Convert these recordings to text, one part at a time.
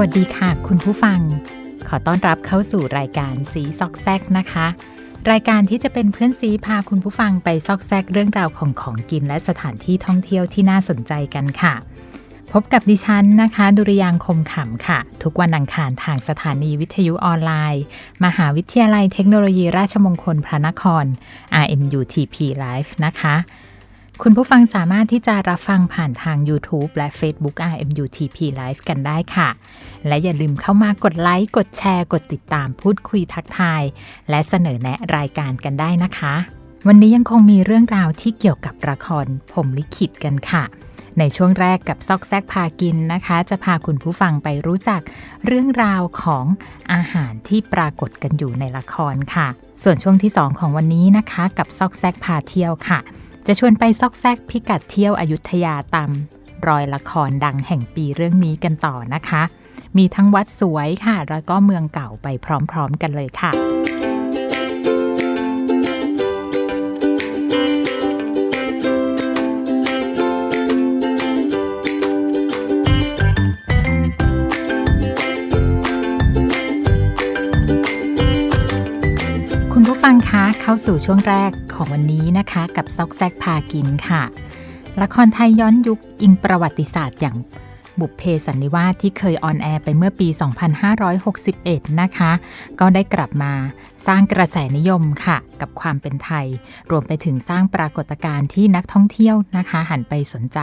สวัสดีค่ะคุณผู้ฟัง ขอต้อนรับเข้าสู่รายการสีซอกแซกนะคะ รายการที่จะเป็นเพื่อนซีพาคุณผู้ฟังไปซอกแซกเรื่องราวของของกินและสถานที่ท่องเที่ยวที่น่าสนใจกันค่ะ พบกับดิฉันนะคะ ดุริยางคมขำค่ะ ทุกวันอังคารทางสถานีวิทยุออนไลน์ มหาวิทยาลัยเทคโนโลยีราชมงคลพระนคร RMUTP Live นะคะ คุณผู้ฟังสามารถที่จะรับฟังผ่านทาง YouTube และ Facebook RMUTP Live กันได้ค่ะ และอย่าลืมเข้ามากดไลค์ กดแชร์ กดติดตามพูดคุยทักทาย และเสนอแนะรายการกันได้นะคะ วันนี้ยังคงมีเรื่องราวที่เกี่ยวกับละครผมลิขิตกันค่ะ ในช่วงแรกกับซอกแซกพากินนะคะ จะพาคุณผู้ฟังไปรู้จักเรื่องราวของอาหารที่ปรากฏกันอยู่ในละครค่ะ ส่วนช่วงที่ 2 ของวันนี้นะคะ กับซอกแซกพาเที่ยวค่ะ จะชวนไปซอกแซกพิกัดเที่ยวอยุธยาตามรอยละครดังแห่งปีเรื่องนี้กันต่อนะคะ มีทั้งวัดสวยค่ะ แล้วก็เมืองเก่าไปพร้อมๆกันเลยค่ะ เข้าสู่ช่วงแรกของวันนี้นะคะกับซอกแซกพากินค่ะ ละครไทยย้อนยุคอิงประวัติศาสตร์อย่างบุพเพสันนิวาสที่เคยออนแอร์ไปเมื่อปี 2561 นะคะ ก็ได้กลับมาสร้างกระแสนิยมค่ะ กับความเป็นไทย รวมไปถึงสร้างปรากฏการณ์ที่นักท่องเที่ยวนะคะ หันไปสนใจ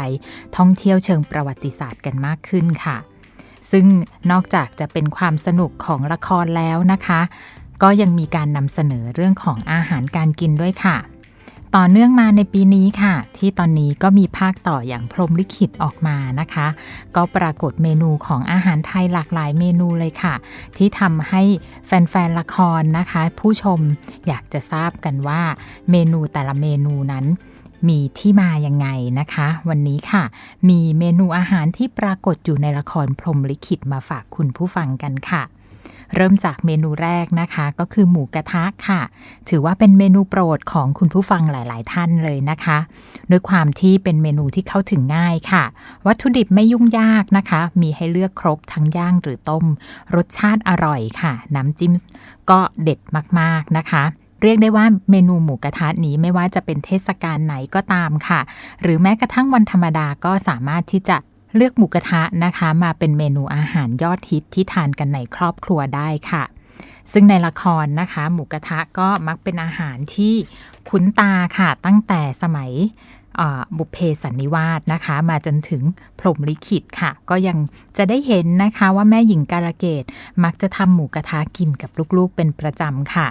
ท่องเที่ยวเชิงประวัติศาสตร์กันมากขึ้นค่ะ ซึ่งนอกจากจะเป็นความสนุกของละครแล้วนะคะ ก็ยังมีการนำเสนอเรื่องของอาหารการกินด้วยค่ะ ต่อเนื่องมาในปีนี้ค่ะ ที่ตอนนี้ก็มีภาคต่ออย่างพรมลิขิตออกมานะคะ ก็ปรากฏเมนูของอาหารไทยหลากหลายเมนูเลยค่ะ ที่ทำให้แฟนๆละครนะคะ ผู้ชมอยากจะทราบกันว่าเมนูแต่ละเมนูนั้นมีที่มายังไงนะคะ วันนี้ค่ะ มีเมนูอาหารที่ปรากฏอยู่ในละครพรมลิขิตมาฝากคุณผู้ฟังกันค่ะ เริ่มจากเมนูแรกนะคะ ก็คือหมูกระทะค่ะ ถือว่าเป็นเมนูโปรดของคุณผู้ฟังหลาย ๆ ท่านเลยนะคะด้วยความที่เป็นเมนูที่เข้าถึงง่ายค่ะ วัตถุดิบไม่ยุ่งยากนะคะ มีให้เลือกครบทั้งย่างหรือต้ม รสชาติอร่อยค่ะ น้ำจิ้มก็เด็ดมาก ๆ นะคะเรียกได้ว่าเมนูหมูกระทะนี้ไม่ว่าจะเป็นเทศกาลไหนก็ตามค่ะ หรือแม้กระทั่งวันธรรมดาก็สามารถที่จะ เลือกหมูกระทะนะคะ มาเป็นเมนูอาหารยอดฮิตที่ทานกันในครอบครัวได้ค่ะ ซึ่งในละครนะคะ หมูกระทะก็มักเป็นอาหารที่คุ้นตาค่ะ ตั้งแต่สมัยบุพเพสันนิวาสนะคะ มาจนถึงพรหมลิขิตค่ะ ก็ยังจะได้เห็นนะคะว่าแม่หญิงการะเกดมักจะทำหมูกระทะกินกับลูกๆเป็นประจำค่ะ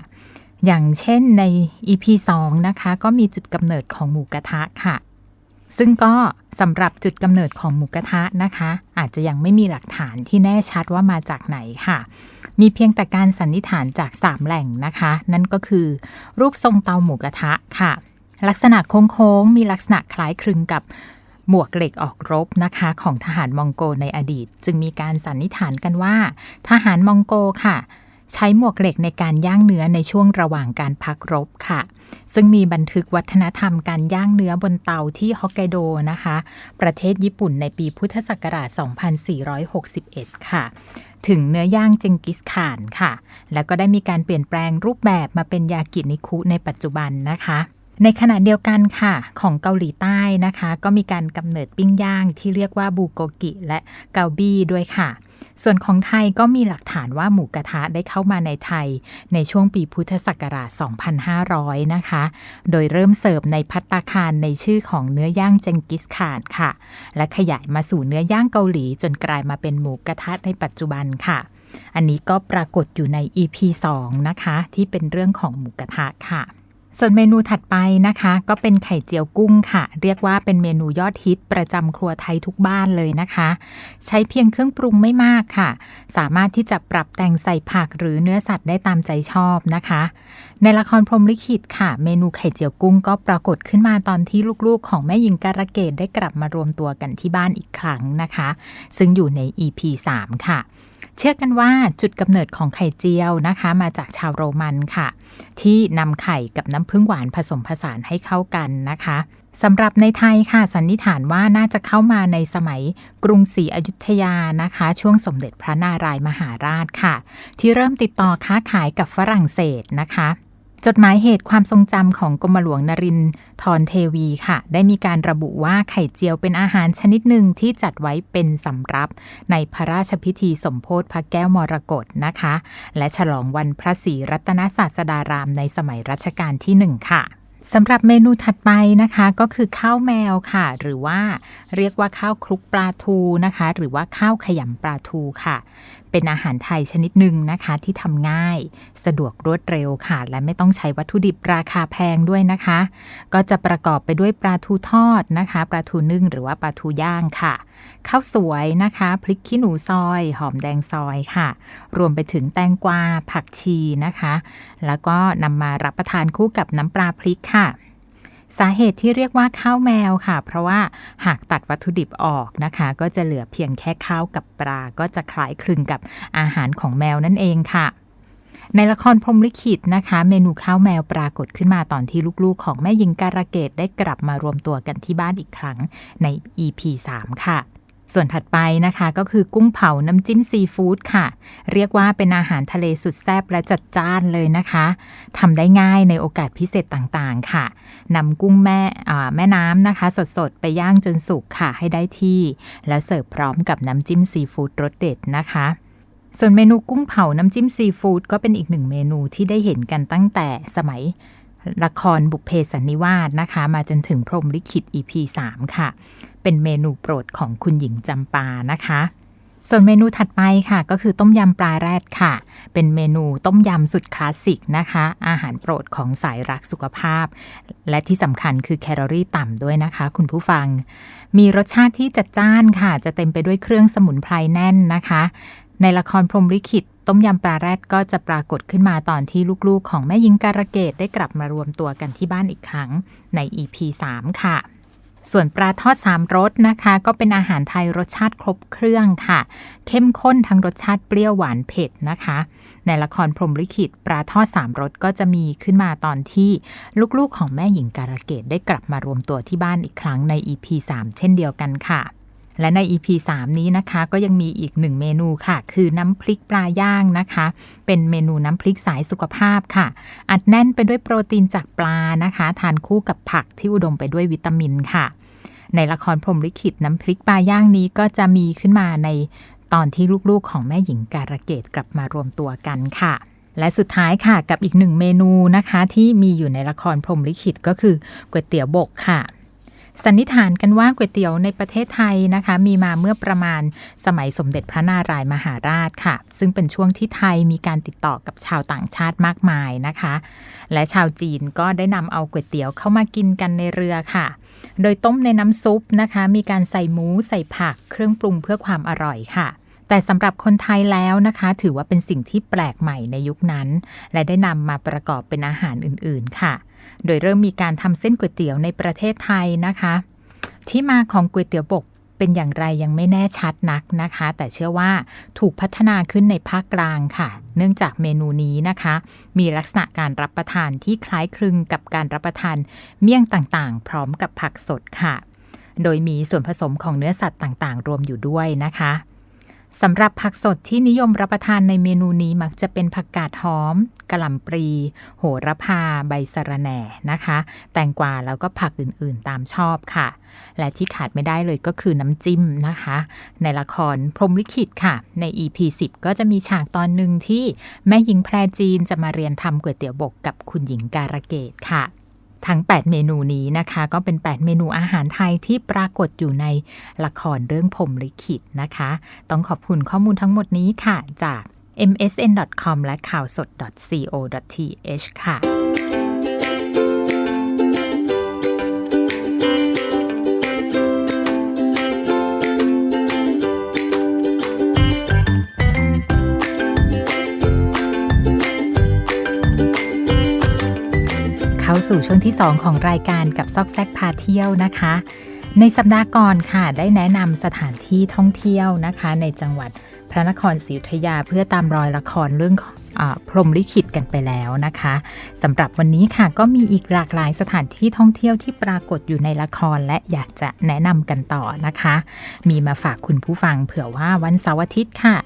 อย่างเช่นใน EP 2 นะคะ ก็มีจุดกำเนิดของหมูกระทะค่ะ ซึ่งก็สำหรับจุดกำเนิดของหมูกระทะนะคะ อาจจะยังไม่มีหลักฐานที่แน่ชัดว่ามาจากไหนค่ะ มีเพียงแต่การสันนิษฐานจาก 3 แหล่งนะคะ นั่นก็คือรูปทรงเตาหมูกระทะค่ะ ลักษณะโค้งๆ มีลักษณะคล้ายคลึงกับหมวกเหล็กออกรบนะคะของทหารมองโกในอดีต จึงมีการสันนิษฐานกันว่า ทหารมองโกค่ะ ใช้หมวกเหล็กในการย่างเนื้อในช่วงระหว่างการพักรบค่ะ ซึ่งมีบันทึกวัฒนธรรมการย่างเนื้อบนเตาที่ฮอกไกโดนะคะ ประเทศญี่ปุ่นในปีพุทธศักราช 2461 ค่ะ ถึงเนื้อย่างเจงกิสข่านค่ะ แล้วก็ได้มีการเปลี่ยนแปลงรูปแบบมาเป็นยากินิคุในปัจจุบันนะคะ ในขณะเดียวกันค่ะของเกาหลีใต้นะคะ ก็มีการกำเนิดปิ้งย่างที่เรียกว่าบูโกกิและเกาบี้ด้วยค่ะ ส่วนของไทยก็มีหลักฐานว่าหมูกระทะได้เข้ามาในไทย ในช่วงปีพุทธศักราช 2500 นะคะ โดยเริ่มเสิร์ฟในพัตตาคารในชื่อของเนื้อย่างเจงกิสข่านค่ะ และขยายมาสู่เนื้อย่างเกาหลีจนกลายมาเป็นหมูกระทะในปัจจุบันค่ะ อันนี้ก็ปรากฏอยู่ใน EP 2 นะคะ ที่เป็นเรื่องของหมูกระทะค่ะ ส่วนเมนูถัดไปนะคะ ก็เป็นไข่เจียวกุ้งค่ะ เรียกว่าเป็นเมนูยอดฮิตประจำครัวไทยทุกบ้านเลยนะคะ ใช้เพียงเครื่องปรุงไม่มากค่ะ สามารถที่จะปรับแต่งใส่ผักหรือเนื้อสัตว์ได้ตามใจชอบนะคะ ในละครพรมลิขิตค่ะ เมนูไข่เจียวกุ้งก็ปรากฏขึ้นมาตอนที่ลูกๆ ของแม่หญิงการะเกดได้กลับมารวมตัวกันที่บ้านอีกครั้งนะคะ ซึ่งอยู่ใน EP 3 ค่ะ เชื่อกันว่าจุดกำเนิดของไข่เจียวนะคะ มาจากชาวโรมันค่ะ ที่นำไข่กับน้ำผึ้งหวานผสมผสานให้เข้ากันนะคะสำหรับในไทยค่ะ สันนิษฐานว่าน่าจะเข้ามาในสมัยกรุงศรีอยุธยานะคะ ช่วงสมเด็จพระนารายมหาราชค่ะ ที่เริ่มติดต่อค้าขายกับฝรั่งเศสนะคะ จดหมายเหตุความทรงจำของกรมหลวงนรินทรเทวีค่ะ ได้มีการระบุว่าไข่เจียวเป็นอาหารชนิดหนึ่งที่จัดไว้เป็นสำรับ ในพระราชพิธีสมโพธิพระแก้วมรกตนะคะ และฉลองวันพระศรีรัตนศาสดารามในสมัยรัชกาลที่หนึ่งค่ะสำหรับเมนูถัดไปนะคะก็คือข้าวแมวค่ะ หรือว่าเรียกว่าข้าวคลุกปลาทูนะคะ หรือว่าข้าวขยำปลาทูค่ะ เป็นอาหารไทยชนิดหนึ่งนะคะ ที่ทำง่าย สะดวกรวดเร็วค่ะ และไม่ต้องใช้วัตถุดิบราคาแพงด้วยนะคะ ก็จะประกอบไปด้วยปลาทูทอดนะคะปลาทูนึ่งหรือว่าปลาทูย่างค่ะข้าวสวยนะคะพริกขี้หนูซอย หอมแดงซอยค่ะ รวมไปถึงแตงกวาผักชีนะคะ แล้วก็นำมารับประทานคู่กับน้ำปลาพริกค่ะ สาเหตุที่เรียกว่าข้าวแมวค่ะ เพราะว่าหากตัดวัตถุดิบออกนะคะ ก็จะเหลือเพียงแค่ข้าวกับปลา ก็จะคล้ายคลึงกับอาหารของแมวนั่นเองค่ะในละครพรมลิขิตนะคะ เมนูข้าวแมวปรากฏขึ้นมาตอนที่ลูกๆ ของแม่หญิงการะเกดได้กลับมารวมตัวกันที่บ้านอีกครั้งใน EP 3 ค่ะ ส่วนถัดไปนะคะก็คือกุ้งเผาน้ำจิ้มซีฟู้ดค่ะ เรียกว่าเป็นอาหารทะเลสุดแซ่บและจัดจ้านเลยนะคะทำได้ง่ายในโอกาสพิเศษต่างๆค่ะนำกุ้งแม่แม่น้ำนะคะ สดๆ ไปย่างจนสุกค่ะให้ได้ที่ แล้วเสิร์ฟพร้อมกับน้ำจิ้มซีฟู้ดรสเด็ดนะคะส่วนเมนูกุ้งเผาน้ำจิ้มซีฟู้ดก็เป็นอีกหนึ่งเมนูที่ได้เห็นกันตั้งแต่สมัยละครบุพเพสันนิวาสนะคะ มาจนถึงพรมลิขิต EP 3 ค่ะ เป็นเมนูโปรดของคุณหญิงจำปานะคะ ส่วนเมนูถัดไปค่ะ ก็คือต้มยำปลาแรดค่ะ เป็นเมนูต้มยำสุดคลาสสิกนะคะ อาหารโปรดของสายรักสุขภาพ และที่สำคัญคือแคลอรี่ต่ำด้วยนะคะ คุณผู้ฟัง มีรสชาติที่จัดจ้านค่ะ จะเต็มไปด้วยเครื่องสมุนไพรแน่นนะคะ ในละครพรมลิขิตต้มยำปลาแรดก็จะปรากฏขึ้นมาตอนที่ลูกๆ ของแม่ยิงการะเกดได้กลับมารวมตัวกันที่บ้านอีกครั้งใน EP 3 ค่ะ ส่วนปลาทอดสามรสนะคะ ก็เป็นอาหารไทยรสชาติครบเครื่องค่ะ เข้มข้นทั้งรสชาติเปรี้ยวหวานเผ็ดนะคะ ในละครพรมลิขิตปลาทอดสามรสก็จะมีขึ้นมาตอนที่ลูกๆของแม่หญิงการะเกดได้กลับมารวมตัวที่บ้านอีกครั้งใน EP 3 เช่นเดียวกันค่ะ และใน EP 3 นี้นะคะ ก็ยังมีอีกหนึ่งเมนูค่ะ คือน้ำพริกปลาย่างนะคะ เป็นเมนูน้ำพริกสายสุขภาพค่ะ อัดแน่นไปด้วยโปรตีนจากปลานะคะ ทานคู่กับผักที่อุดมไปด้วยวิตามินค่ะ ในละครพรมลิขิตน้ำพริกปลาย่างนี้ก็จะมีขึ้นมาในตอนที่ลูกๆของแม่หญิงการะเกดกลับมารวมตัวกันค่ะและสุดท้ายค่ะกับอีกหนึ่งเมนูนะคะ ที่มีอยู่ในละครพรมลิขิตก็คือก๋วยเตี๋ยวบกค่ะ สันนิษฐานกันว่าก๋วยเตี๋ยวในประเทศไทยนะคะ มีมาเมื่อประมาณสมัยสมเด็จพระนารายมหาราชค่ะ ซึ่งเป็นช่วงที่ไทยมีการติดต่อกับชาวต่างชาติมากมายนะคะ และชาวจีนก็ได้นำเอาก๋วยเตี๋ยวเข้ามากินกันในเรือค่ะ โดยต้มในน้ำซุปนะคะ มีการใส่หมูใส่ผักเครื่องปรุงเพื่อความอร่อยค่ะแต่สำหรับคนไทยแล้วนะคะ ถือว่าเป็นสิ่งที่แปลกใหม่ในยุคนั้น และได้นำมาประกอบเป็นอาหารอื่นๆค่ะ โดยเริ่มมีการทำเส้นก๋วยเตี๋ยวในประเทศไทยนะคะ ที่มาของก๋วยเตี๋ยวบกเป็นอย่างไรยังไม่แน่ชัดนักนะคะ แต่เชื่อว่าถูกพัฒนาขึ้นในภาคกลางค่ะ เนื่องจากเมนูนี้นะคะ มีลักษณะการรับประทานที่คล้ายคลึงกับการรับประทานเมี่ยงต่างๆ พร้อมกับผักสดค่ะ โดยมีส่วนผสมของเนื้อสัตว์ต่างๆ รวมอยู่ด้วยนะคะ สำหรับผักสดที่นิยมรับประทานในเมนูนี้มักจะเป็นผักกาดหอมกระหล่ำปรีโหระพา ใบสะระแหน่นะคะ แตงกวาแล้วก็ผักอื่นๆตามชอบค่ะ และที่ขาดไม่ได้เลยก็คือน้ำจิ้มนะคะ ในละครพรมลิขิตค่ะ ใน EP 10 ก็จะมีฉากตอนหนึ่งที่แม่หญิงแพรจีนจะมาเรียนทำก๋วยเตี๋ยวบกกับคุณหญิงการะเกดค่ะ ทั้ง 8 เมนูนี้นะคะ ก็เป็น 8 เมนูอาหารไทยที่ปรากฏอยู่ในละครเรื่องผมลิขิตนะคะ ต้องขอบคุณข้อมูลทั้งหมดนี้ค่ะจาก msn.com และข่าวสด .co.th ค่ะาสู่ช่วงที่ 2 ของรายการกับซอกแซกพาเที่ยวนะคะ ในสัปดาห์ก่อนค่ะ ได้แนะนำสถานที่ท่องเที่ยวนะคะ ในจังหวัดพระนครศรีอยุธยาเพื่อตามรอยละครเรื่อง พรมลิขิตกันไปแล้วนะคะสำหรับวันนี้ค่ะก็มีอีกหลากหลายสถานที่ท่องเที่ยวที่ปรากฏอยู่ในละครและอยากจะแนะนำกันต่อนะคะ มีมาฝากคุณผู้ฟังเผื่อว่าวันเสาร์อาทิตย์ค่ะ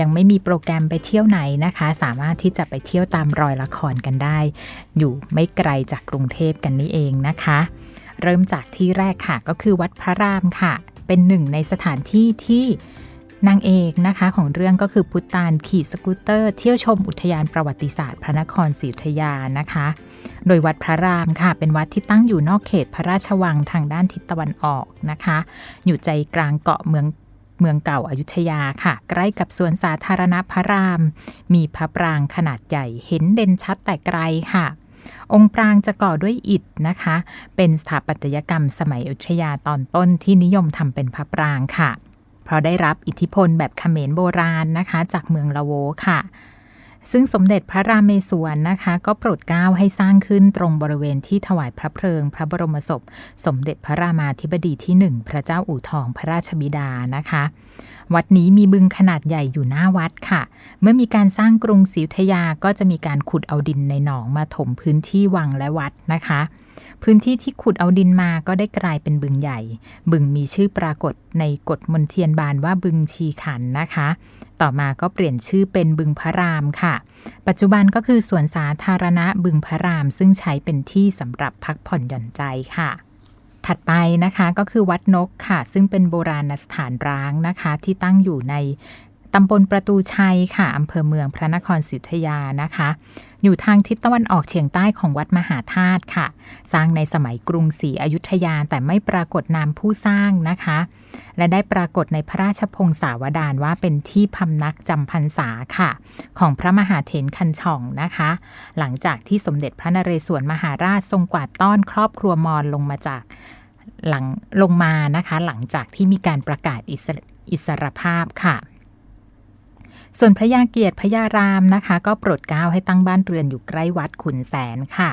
ยังไม่มีโปรแกรมไปเที่ยวไหนนะคะ สามารถที่จะไปเที่ยวตามรอยละครกันได้ อยู่ไม่ไกลจากกรุงเทพกันนี่เองนะคะ เริ่มจากที่แรกค่ะก็คือวัดพระรามค่ะ เป็นหนึ่งในสถานที่ที่ นางเอกนะคะของเรื่องก็คือพุตานขี่สกูตเตอร์ เที่ยวชมอุทยานประวัติศาสตร์ พระนครศรีอยุธยานะคะ โดยวัดพระรามค่ะ เป็นวัดที่ตั้งอยู่นอกเขตพระราชวังทางด้านทิศตะวันออกนะคะ อยู่ใจกลางเกาะเมืองเมืองเก่าอายุทยาค่ะ ใกล้กับสวนสาธารณะพระราม มีพระปรางขนาดใหญ่เห็นเด่นชัดแต่ไกลค่ะองค์ปรางจะก่อด้วยอิฐนะคะ เป็นสถาปัตยกรรมสมัยอยุธยาตอนต้นที่นิยมทำเป็นพระปรางค่ะ เพราะได้รับอิทธิพลแบบเขมรโบราณนะคะ จากเมืองละโวค่ะ ซึ่งสมเด็จพระรามเมศวรนะคะ ก็โปรดเกล้าให้สร้างขึ้นตรงบริเวณที่ถวายพระเพลิง พระบรมศพ สมเด็จพระรามาธิบดีที่หนึ่งพระเจ้าอู่ทองพระราชบิดานะคะ วัดนี้มีบึงขนาดใหญ่อยู่หน้าวัดค่ะ เมื่อมีการสร้างกรุงศรีอยุธยาก็จะมีการขุดเอาดินในหนองมาถมพื้นที่วังและวัดนะคะ พื้นที่ที่ขุดเอาดินมาก็ได้กลายเป็นบึงใหญ่ บึงมีชื่อปรากฏในกฎมนเทียนบานว่าบึงชีขันนะคะ ต่อมาก็เปลี่ยนชื่อเป็นบึงพระรามค่ะ ปัจจุบันก็คือสวนสาธารณะบึงพระราม ซึ่งใช้เป็นที่สำหรับพักผ่อนหย่อนใจค่ะถัดไปนะคะก็คือวัดนกค่ะ ซึ่งเป็นโบราณสถานร้างนะคะ ที่ตั้งอยู่ใน ตำบลประตูชัยค่ะอำเภอเมืองพระนครศรีอยุธยานะคะ อยู่ทางทิศตะวันออกเฉียงใต้ของวัดมหาธาตุค่ะ สร้างในสมัยกรุงศรีอยุธยาแต่ไม่ปรากฏนามผู้สร้างนะคะ และได้ปรากฏในพระราชพงศาวดารว่าเป็นที่พำนักจำพรรษาค่ะ ของพระมหาเถรคันช่องนะคะ หลังจากที่สมเด็จพระนเรศวรมหาราชทรงกวาดต้อนครอบครัวมอญลงมาจากหลังลงมานะคะ หลังจากที่มีการประกาศอิสอิสรภาพค่ะ ส่วนพระยาเกียรติพระยารามนะคะ ก็โปรดเกล้าให้ตั้งบ้านเรือนอยู่ใกล้วัดขุนแสนค่ะ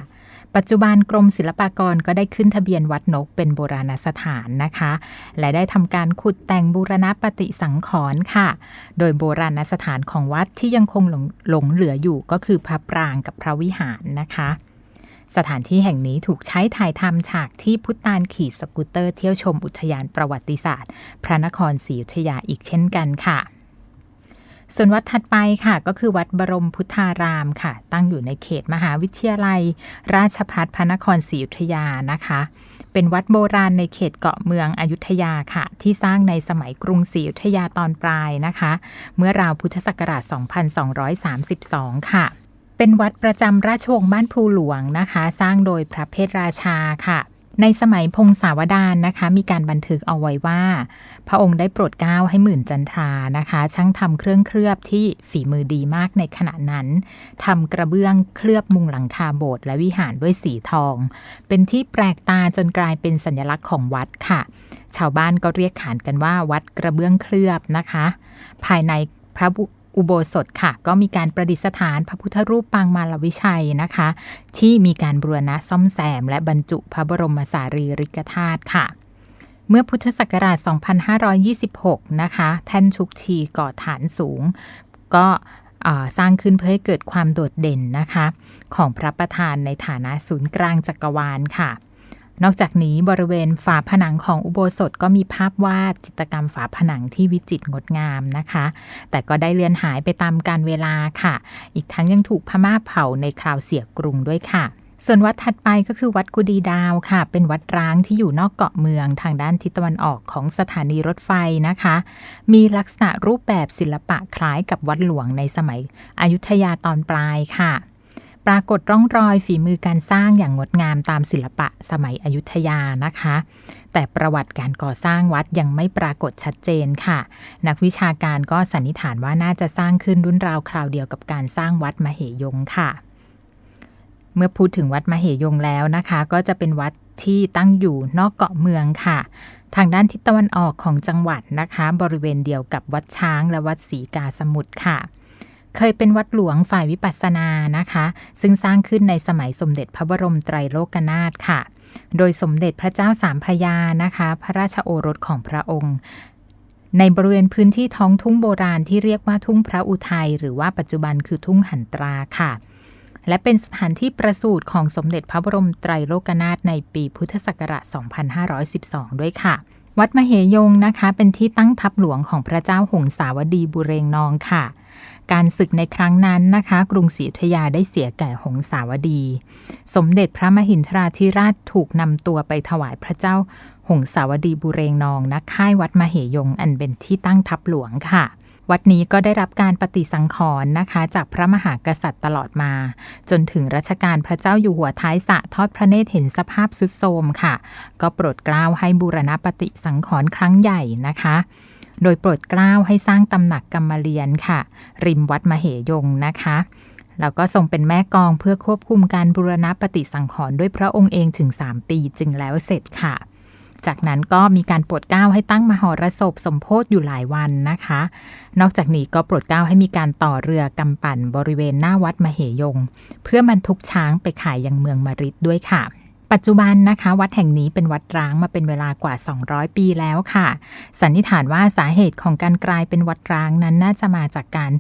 ปัจจุบันกรมศิลปากรก็ได้ขึ้นทะเบียนวัดนกเป็นโบราณสถานนะคะ และได้ทำการขุดแต่งบูรณปฏิสังขรณ์ค่ะ โดยโบราณสถานของวัดที่ยังคงหลงหลงเหลืออยู่ก็คือพระปรางกับพระวิหารนะคะสถานที่แห่งนี้ถูกใช้ถ่ายทำฉากที่พุทธานขี่สกูตเตอร์เที่ยวชมอุทยานประวัติศาสตร์ พระนครศรีอยุธยาอีกเช่นกันค่ะ ส่วนวัดถัดไปค่ะ ก็คือวัดบรมพุทธารามค่ะ ตั้งอยู่ในเขตมหาวิทยาลัย ราชภัฏพระนครศรีอยุธยานะคะ เป็นวัดโบราณในเขตเกาะเมืองอยุธยาค่ะ ที่สร้างในสมัยกรุงศรีอยุธยาตอนปลายนะคะ เมื่อราวพุทธศักราช 2232 ค่ะ เป็นวัดประจำราชวงศ์บ้านพลูหลวงนะคะ สร้างโดยพระเพทราชาค่ะ ในสมัยพงศาวดารนะคะ มีการบันทึกเอาไว้ว่า พระองค์ได้โปรดเกล้าให้หมื่นจันทรานะคะ ช่างทำเครื่องเคลือบที่ฝีมือดีมากในขณะนั้นทำกระเบื้องเคลือบมุงหลังคาโบสถ์และวิหารด้วยสีทอง เป็นที่แปลกตาจนกลายเป็นสัญลักษณ์ของวัดค่ะ ชาวบ้านก็เรียกขานกันว่าวัดกระเบื้องเคลือบนะคะ ภายในพระบุ อุโบสถค่ะ ก็มีการประดิษฐานพระพุทธรูปปางมาลวิชัยนะคะ ที่มีการบูรณะซ่อมแซม และบรรจุพระบรมสารีริกธาตุค่ะ เมื่อพุทธศักราช 2526 นะคะ แท่นชุกชีก่อฐานสูง ก็สร้างขึ้นเพื่อให้เกิดความโดดเด่นนะคะ ของพระประธานในฐานะศูนย์กลางจักรวาลค่ะ นอกจากนี้บริเวณฝาผนังของอุโบสถก็มีภาพวาดจิตรกรรมฝาผนังที่วิจิตรงดงามนะคะ แต่ก็ได้เลือนหายไปตามกาลเวลาค่ะ อีกทั้งยังถูกพม่าเผาในคราวเสียกรุงด้วยค่ะส่วนวัดถัดไปก็คือวัดกุดีดาวค่ะ เป็นวัดร้างที่อยู่นอกเกาะเมืองทางด้านทิศตะวันออกของสถานีรถไฟนะคะ มีลักษณะรูปแบบศิลปะคล้ายกับวัดหลวงในสมัยอยุธยาตอนปลายค่ะ ปรากฏร่องรอยฝีมือการสร้างอย่างงดงามตามศิลปะสมัยอยุธยานะคะ แต่ประวัติการก่อสร้างวัดยังไม่ปรากฏชัดเจนค่ะ นักวิชาการก็สันนิษฐานว่าน่าจะสร้างขึ้นรุ่นราวคราวเดียวกับการสร้างวัดมเหยงค่ะ เมื่อพูดถึงวัดมเหยงแล้วนะคะ ก็จะเป็นวัดที่ตั้งอยู่นอกเกาะเมืองค่ะ ทางด้านทิศตะวันออกของจังหวัดนะคะ บริเวณเดียวกับวัดช้างและวัดศรีกาสมุทรค่ะ เคยเป็นวัดหลวงฝ่ายวิปัสสนานะคะ ซึ่งสร้างขึ้นในสมัยสมเด็จพระบรมไตรโลกนาถค่ะ โดยสมเด็จพระเจ้าสามพระยานะคะ พระราชโอรสของพระองค์ ในบริเวณพื้นที่ท้องทุ่งโบราณที่เรียกว่าทุ่งพระอุทัยหรือว่าปัจจุบันคือทุ่งหันตราค่ะและเป็นสถานที่ประสูติของสมเด็จพระบรมไตรโลกนาถในปีพุทธศักราช 2512 ด้วยค่ะ วัดมเหยงนะคะ เป็นที่ตั้งทัพหลวงของพระเจ้าหงสาวดีบุเรงนองค่ะ การศึกในครั้งนั้นนะคะ กรุงศรีอยุธยาได้เสียแก่หงสาวดี สมเด็จพระมหินทราธิราชถูกนำตัวไปถวายพระเจ้าหงสาวดีบุเรงนองณค่ายวัดมเหยงอันเป็นที่ตั้งทัพหลวงค่ะ วัดนี้ก็ได้รับการปฏิสังขรณ์นะคะ จากพระมหากษัตริย์ตลอดมา จนถึงรัชกาลพระเจ้าอยู่หัวท้ายสะทอดพระเนตรเห็นสภาพสุดโทรมค่ะ ก็โปรดเกล้าให้บูรณปฏิสังขรณ์ครั้งใหญ่นะคะโดยโปรดเกล้าให้สร้างตำหนักกรรมเรียนค่ะ ริมวัดมเหยงนะคะ แล้วก็ทรงเป็นแม่กองเพื่อควบคุมการบูรณปฏิสังขรณ์ด้วยพระองค์เองถึง 3 ปีจึงแล้วเสร็จค่ะ จากนั้นก็มีการโปรดเกล้าให้ตั้งมหรสพสมโพธิอยู่หลายวันนะคะ นอกจากนี้ก็โปรดเกล้าให้มีการต่อเรือกำปั่นบริเวณหน้าวัดมเหยง เพื่อบรรทุกช้างไปขายยังเมืองมาริดด้วยค่ะปัจจุบันนะคะ วัดแห่งนี้เป็นวัดร้างมาเป็นเวลากว่า 200 ปีแล้วค่ะ สันนิษฐานว่าสาเหตุของการกลายเป็นวัดร้างนั้นน่าจะมาจากการ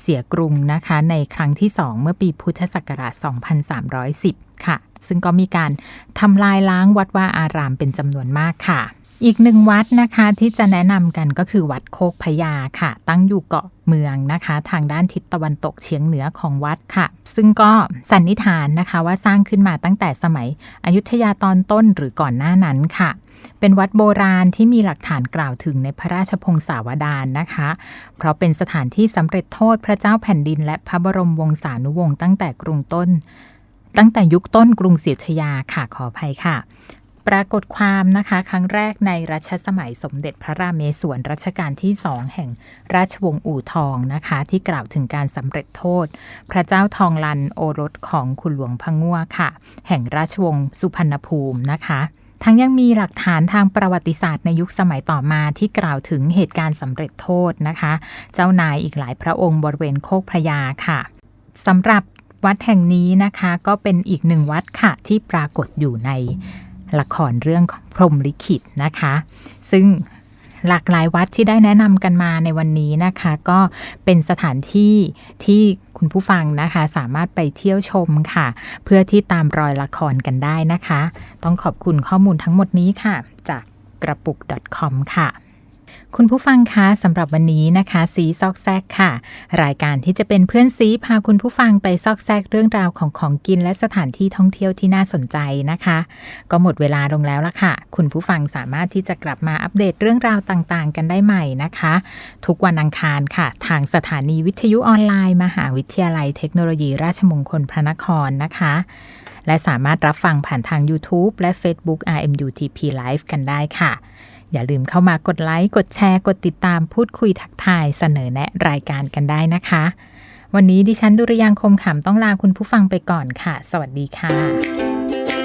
เสียกรุงนะคะ ในครั้งที่ 2 เมื่อปีพุทธศักราช 2310 ค่ะ ซึ่งก็มีการทำลายล้างวัดว่าอารามเป็นจำนวนมากค่ะ อีกหนึ่งวัดนะคะที่จะแนะนำกันก็คือวัดโคกพญาค่ะ ตั้งอยู่เกาะเมืองนะคะ ทางด้านทิศตะวันตกเฉียงเหนือของวัดค่ะ ซึ่งก็สันนิษฐานนะคะว่าสร้างขึ้นมาตั้งแต่สมัยอยุธยาตอนต้นหรือก่อนหน้านั้นค่ะ เป็นวัดโบราณที่มีหลักฐานกล่าวถึงในพระราชพงศาวดารนะคะ เพราะเป็นสถานที่สำเร็จโทษพระเจ้าแผ่นดิน และพระบรมวงศานุวงศ์ตั้งแต่กรุงต้น ตั้งแต่ยุคต้นกรุงศรีอยุธยาค่ะขออภัยค่ะ ปรากฏความนะคะ ครั้งแรกในรัชสมัยสมเด็จพระราเมศวรรัชกาลที่สองแห่งราชวงศ์อู่ทองนะคะ ที่กล่าวถึงการสำเร็จโทษ พระเจ้าทองลันโอรสของคุณหลวงพะงัวค่ะ แห่งราชวงศ์สุพรรณภูมินะคะทั้งยังมีหลักฐานทางประวัติศาสตร์ในยุคสมัยต่อมาที่กล่าวถึงเหตุการณ์สำเร็จโทษนะคะ เจ้านายอีกหลายพระองค์บริเวณโคกพระยาค่ะสำหรับ วัดแห่งนี้นะคะ ก็เป็นอีกหนึ่งวัดค่ะ ที่ปรากฏอยู่ในละครเรื่องพรมลิขิตนะคะ ซึ่งหลากหลายวัดที่ได้แนะนำกันมาในวันนี้นะคะ ก็เป็นสถานที่ที่คุณผู้ฟังนะคะ สามารถไปเที่ยวชมค่ะ เพื่อที่ตามรอยละครกันได้นะคะ ต้องขอบคุณข้อมูลทั้งหมดนี้ค่ะ จากกระปุก .com ค่ะ คุณผู้ฟังคะสำหรับวันนี้นะคะสีซอกแซกค่ะ รายการที่จะเป็นเพื่อนซีพาคุณผู้ฟังไปซอกแซกเรื่องราวของของกินและสถานที่ท่องเที่ยวที่น่าสนใจนะคะ ก็หมดเวลาลงแล้วละค่ะ คุณผู้ฟังสามารถที่จะกลับมาอัปเดตเรื่องราวต่างๆ กันได้ใหม่นะคะ ทุกวันอังคารค่ะ ทางสถานีวิทยุออนไลน์ มหาวิทยาลัยเทคโนโลยี ราชมงคลพระนครนะคะ และสามารถรับฟังผ่านทาง YouTube และ Facebook RMUTP Live กันได้ค่ะ อย่าลืมเข้ามากดไลค์กดแชร์กดติดตามพูดคุยทักทายเสนอแนะรายการกันได้นะคะ วันนี้ดิฉันดุริยางคมขำต้องลาคุณผู้ฟังไปก่อนค่ะ สวัสดีค่ะ